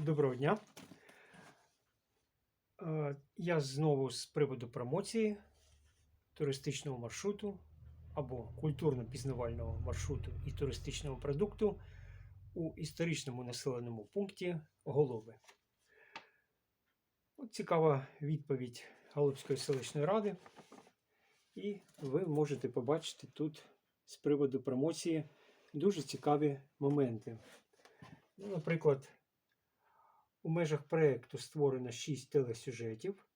Доброго дня. Е, Я знову з приводу промоції туристичного маршруту або культурно-пізнавального маршруту і туристичного продукту у історичному населеному пункті Голоби. От цікава відповідь Голубської селищної ради. І ви можете побачити тут з приводу промоції дуже цікаві моменти. Ну, наприклад, у межах проєкту створено 6 телесюжетів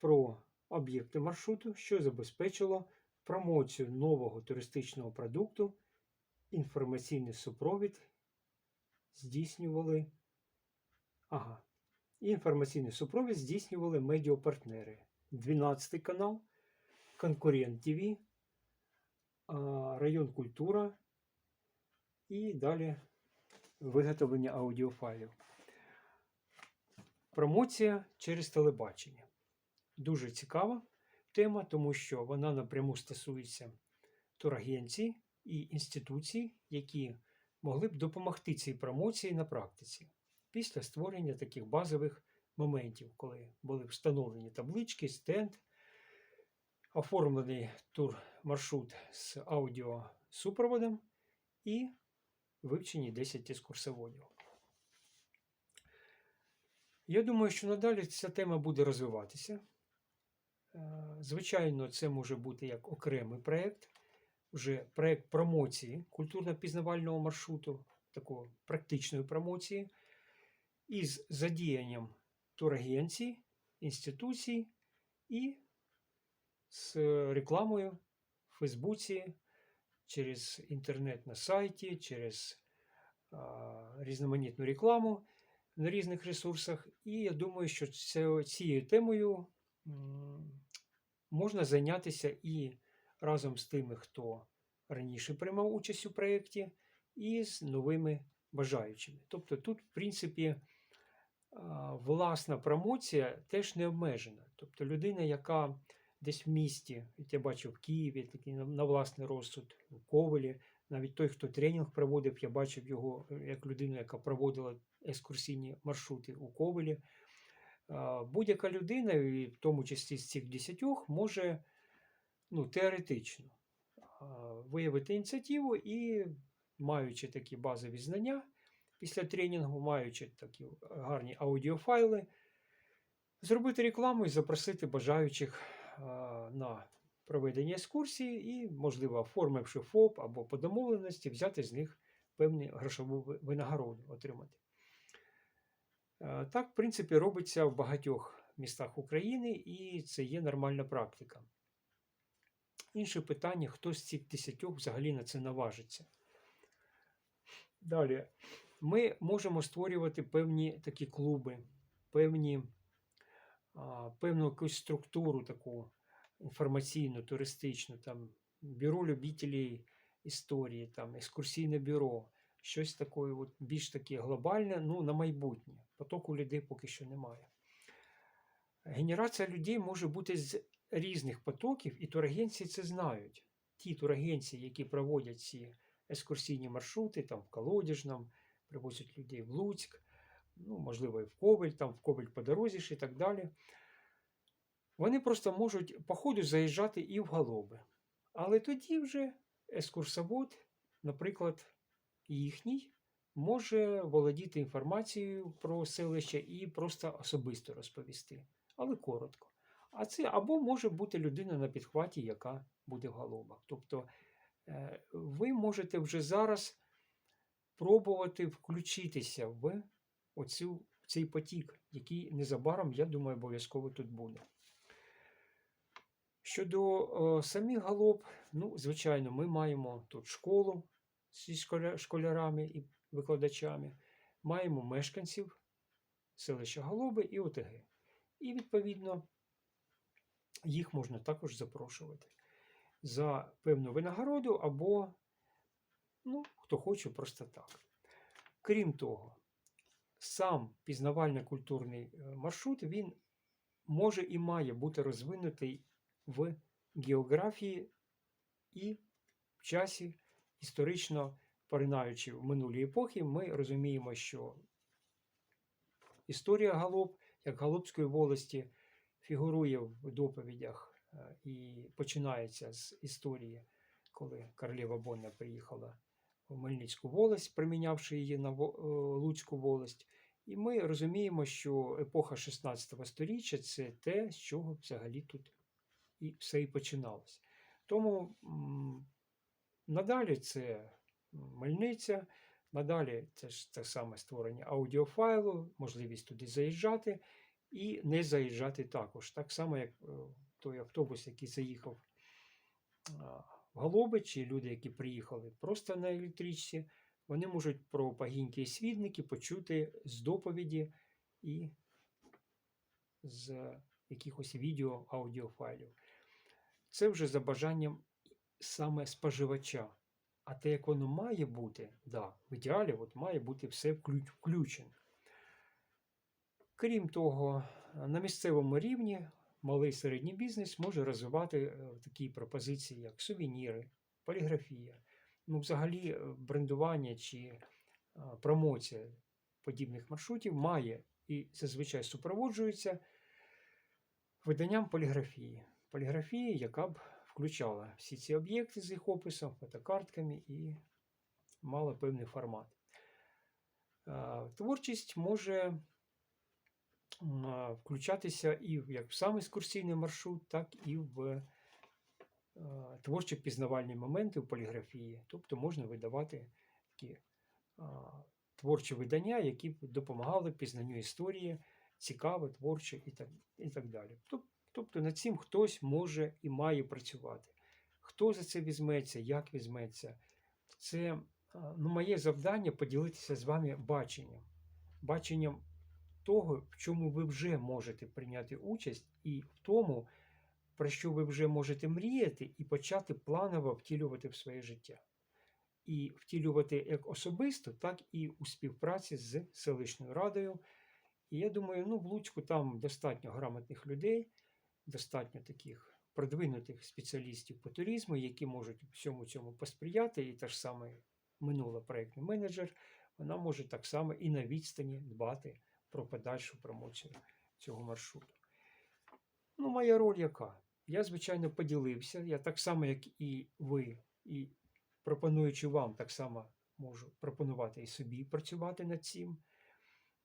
про об'єкти маршруту, що забезпечило промоцію нового туристичного продукту. Інформаційний супровід здійснювали. Ага. Інформаційний супровід здійснювали медіапартнери. 12 канал, Конкурент ТВ, Район Культура і далі виготовлення аудіофайлів. Промоція через телебачення. Дуже цікава тема, тому що вона напряму стосується турагенцій і інституцій, які могли б допомогти цій промоції на практиці після створення таких базових моментів, коли були встановлені таблички, стенд, оформлений тур-маршрут з аудіосупроводом і вивчені 10 екскурсоводів. Я думаю, що надалі ця тема буде розвиватися. Е, Звичайно, це може бути як окремий проєкт, вже проєкт промоції культурно-пізнавального маршруту, такої практичної промоції, із задіянням турагенцій, інституцій і з рекламою в Фейсбуці, через інтернет на сайті, через а, різноманітну рекламу на різних ресурсах. І я думаю, що це, цією темою можна зайнятися і разом з тими, хто раніше приймав участь у проєкті, і з новими бажаючими. Тобто тут, в принципі, власна промоція теж не обмежена. Тобто людина, яка десь в місті, от я бачив в Києві, на власний розсуд, у Ковелі, навіть той, хто тренінг проводив, я бачив його е, як людину, яка проводила екскурсійні маршрути у Ковелі. Будь-яка людина, і в тому числі з цих десятьох, може ну, теоретично виявити ініціативу і, маючи такі базові знання після тренінгу, маючи такі гарні аудіофайли, зробити рекламу і запросити бажаючих на проведення екскурсії і, можливо, оформивши ФОП або по домовленості, взяти з них певну грошову ви- винагороду отримати. Е, Так, в принципі, робиться в багатьох містах України, і це є нормальна практика. Інше питання, хто з цих десятьох взагалі на це наважиться. Далі, ми можемо створювати певні такі клуби, певні, певну якусь структуру таку інформаційну, туристичну, там, бюро любителів історії, там, екскурсійне бюро, щось таке от, більш таке глобальне, ну, на майбутнє. Потоку людей поки що немає. Генерація людей може бути з різних потоків, і турагенції це знають. Ті турагенції, які проводять ці екскурсійні маршрути, там в Колодяжном, привозять людей в Луцьк, ну, можливо, і в Ковель, там в Ковель по дорозі і так далі. Вони просто можуть по ходу заїжджати і в Голоби. Але тоді вже екскурсовод, наприклад, їхній, може володіти інформацією про селище і просто особисто розповісти, але коротко. А це або може бути людина на підхваті, яка буде в Голобах. Тобто е, ви можете вже зараз пробувати включитися в оцю, цей потік, який незабаром, я думаю, обов'язково тут буде. Щодо е, самих галоб, ну, звичайно, ми маємо тут школу зі школярами і викладачами, маємо мешканців селища Голоби і ОТГ. І, відповідно, їх можна також запрошувати за певну винагороду або, ну, хто хоче, просто так. Крім того, сам пізнавально-культурний е, маршрут він може і має бути розвинутий в географії і в часі, історично поринаючи в минулі епохи, ми розуміємо, що історія Галоп, як Галопської волості, фігурує в доповідях е, і починається з історії, коли королева Бонна приїхала в Мельницьку волость, примінявши її на е, Луцьку волость. І ми розуміємо, що епоха 16 століття це те, з чого взагалі тут і все і починалось. Тому надалі це мельниця, надалі це ж те саме створення аудіофайлу, можливість туди заїжджати і не заїжджати також. Так само, як е, той автобус, який заїхав в Голоби, чи люди, які приїхали просто на електричці, вони можуть про пагіньки і свідники почути з доповіді і з якихось відео, аудіофайлів. Це вже за бажанням саме споживача. А те, як воно має бути, да, в ідеалі от має бути все вклю- включено. Крім того, на місцевому рівні малий середній бізнес може розвивати е, такі пропозиції, як сувеніри, поліграфія, ну, взагалі е, брендування чи е, промоція подібних маршрутів має і зазвичай супроводжується виданням поліграфії. Поліграфії, яка б включала всі ці об'єкти з їх описом, фотокартками і мала певний формат. Е, Творчість може включатися і як в сам екскурсійний маршрут, так і в е, творчо-пізнавальні моменти в поліграфії. Тобто можна видавати такі творчі видання, які б допомагали пізнанню історії, цікаве, творче і так, і так далі. Тоб- Тобто над цим хтось може і має працювати. Хто за це візьметься, як візьметься, це ну, моє завдання поділитися з вами баченням. Баченням того, в чому ви вже можете прийняти участь, і в тому, про що ви вже можете мріяти і почати планово втілювати в своє життя. І втілювати як особисто, так і у співпраці з селищною радою. І я думаю, ну, в Луцьку там достатньо грамотних людей, достатньо таких продвинутих спеціалістів по туризму, які можуть всьому цьому посприяти. І та ж саме минула проєктний менеджер, вона може так само і на відстані дбати про подальшу промоцію цього маршруту. Ну, моя роль яка? Я, звичайно, поділився. Я так само, як і ви, і пропонуючи вам, так само можу пропонувати і собі працювати над цим.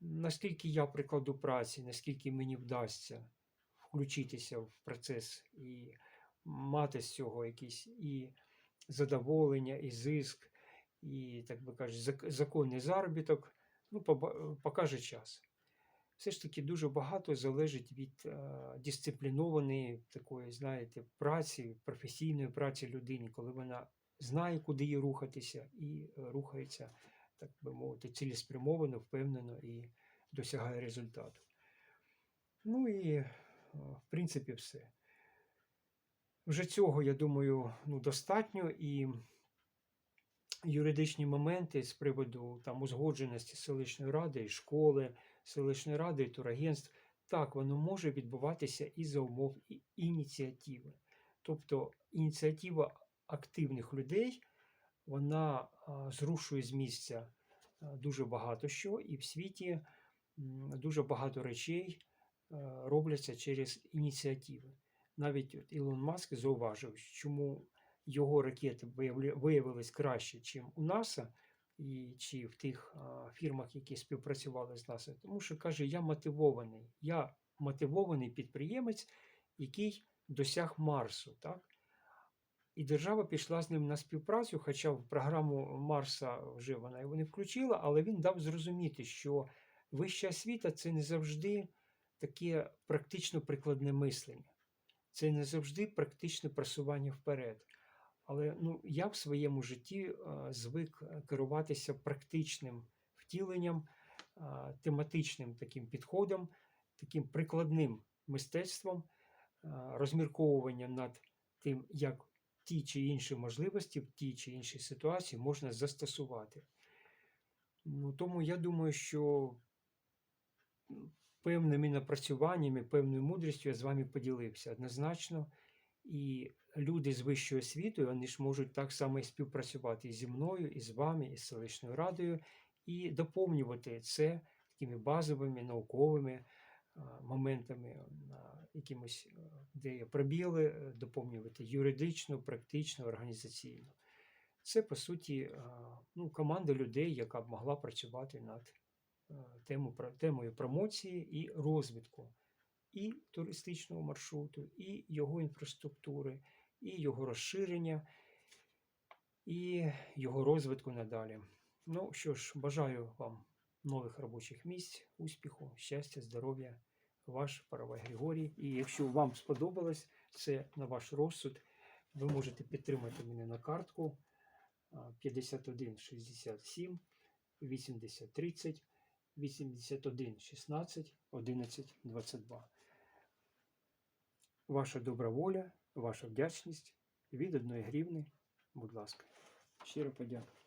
Наскільки я прикладу праці, наскільки мені вдасться включитися в процес і мати з цього якісь і задоволення, і зиск, і, так би кажуть, законний заробіток, ну, покаже час. Все ж таки дуже багато залежить від е, дисциплінованої такої, знаєте, праці, професійної праці людини, коли вона знає, куди їй рухатися, і рухається, так би мовити, цілеспрямовано, впевнено і досягає результату. Ну і, в принципі, все. Вже цього, я думаю, ну, достатньо, і юридичні моменти з приводу там, узгодженості селищної ради, і школи, селищної ради і турагентств, так, воно може відбуватися і за умов і- ініціативи. Тобто ініціатива активних людей, вона зрушує з місця дуже багато що, і в світі дуже багато речей робляться через ініціативи. Навіть от Ілон Маск зауважив, чому його ракети виявились краще, ніж у НАСА, і чи в тих фірмах, які співпрацювали з НАСА. Тому що каже, я мотивований. Я мотивований підприємець, який досяг Марсу. Так? І держава пішла з ним на співпрацю, хоча в програму Марса вже вона його не включила, але він дав зрозуміти, що вища освіта це не завжди таке практично прикладне мислення, це не завжди практичне просування вперед. Але ну, я в своєму житті е, звик е, керуватися практичним втіленням, е, тематичним таким підходом, таким прикладним мистецтвом, розмірковуванням над тим, як ті чи інші можливості в тій чи іншій ситуації можна застосувати. Ну, тому я думаю, що певними напрацюваннями, певною мудрістю я з вами поділився однозначно. І люди з вищою освітою вони ж можуть так само і співпрацювати і зі мною, і з вами, і з селищною радою, і доповнювати це такими базовими науковими моментами, якимось, е, де є пробіли, е, доповнювати юридично, практично, організаційно. Це, по суті, ну, команда людей, яка б могла працювати над е, тему, темою промоції і розвитку і туристичного маршруту, і його інфраструктури, і його розширення, і його розвитку надалі. Ну що ж, бажаю вам нових робочих місць, успіху, щастя, здоров'я, ваш Паравай Григорій. І якщо вам сподобалось це на ваш розсуд, ви можете підтримати мене на картку а, 51 67 80 30 81 16 11 22. Ваша добра воля, ваша вдячність від одної гривни, будь ласка. Щиро подякую.